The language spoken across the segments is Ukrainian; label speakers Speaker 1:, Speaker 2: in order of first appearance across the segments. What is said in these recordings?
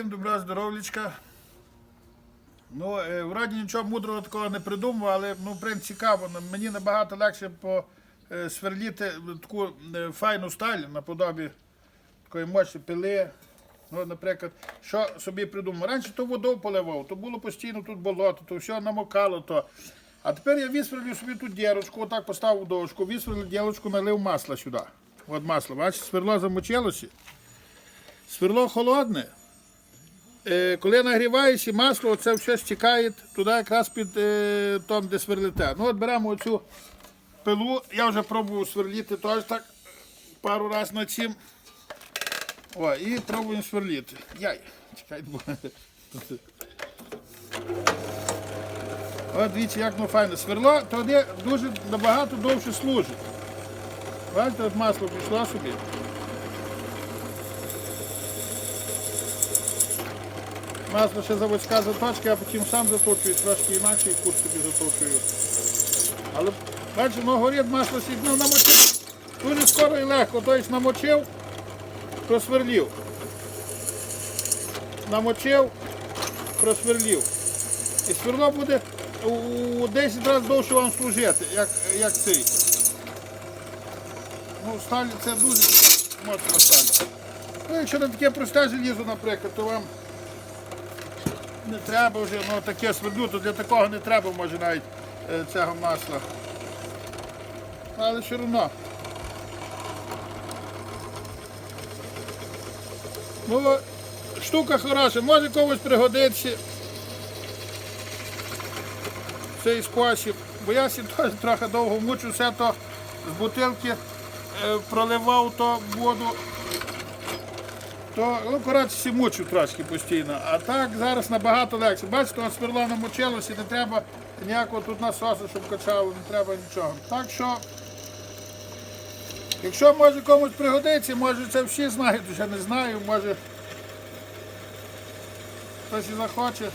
Speaker 1: Всім добра здоров'ячка. Ну, е, вроді нічого мудрого такого не придумав, але ну, в принципі, цікаво. Ну, Мені набагато легше по, е, таку е, файну сталь наподобі такої мощі пили. Ну, наприклад, що собі придумав. Раніше то водою поливав, то було постійно тут болото, то все намокало. то. А тепер я висверлю собі тут дірочку, отак поставив дошку, висверлив дірочку, налив масла сюди. От масло, бачите, сверло замочилося. Сверло холодне. Е, коли нагріваєш і масло, це все стікає туди якраз під е, там, де сверлите. Ну от беремо оцю пилу, я вже пробував сверліти теж так пару разів на цим. О, і пробуємо сверліти. Яй, чекай. От дивіться, як воно файно. Сверло тоді дуже набагато довше служить. Бачите, от масло пішло собі. Масло ще заводська заточка, а потім сам заточую, трошки інакше і кут собі заточую. Але бачите, воно горить масло сідно намочив. Дуже скоро і легко. Тобто намочив, просверлів. Намочив, просверлів. І сверло буде у 10 разів довше вам служити, як, як цей. Ну, сталь це дуже моцна сталь. Ну, якщо на таке просте желізо, наприклад, то вам не треба вже, ну таке свердлю, то для такого не треба, може навіть е, цього масла. Але все одно. Ну, штука хороша, може комусь пригодитися. Цей спосіб. Бо я теж трохи довго мучу, все то з бутилки е, проливав то воду. То, ну, коротше, всі мучу трошки постійно. А так зараз набагато легше. Бачите, от сверло намочилося, не треба ніякого тут насосу, щоб качало, не треба нічого. Так що, якщо може комусь пригодиться, може це всі знають, вже не знаю, може хтось і захоче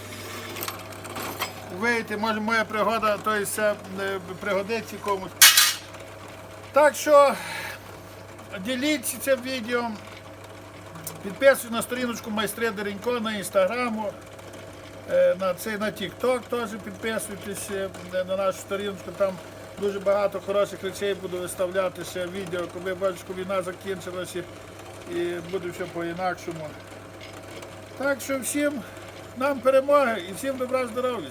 Speaker 1: вийти, може моя пригода, то це е, пригодиться комусь. Так що діліться цим відео. Підписуйтесь на сторіночку майстри Деренько на інстаграму, е, на цей на TikTok теж підписуйтесь е, на нашу сторіночку. Там дуже багато хороших речей буду виставляти ще відео, коли коли війна закінчилася і буде все по-інакшому. Так що всім нам перемоги і всім добра здоров'я.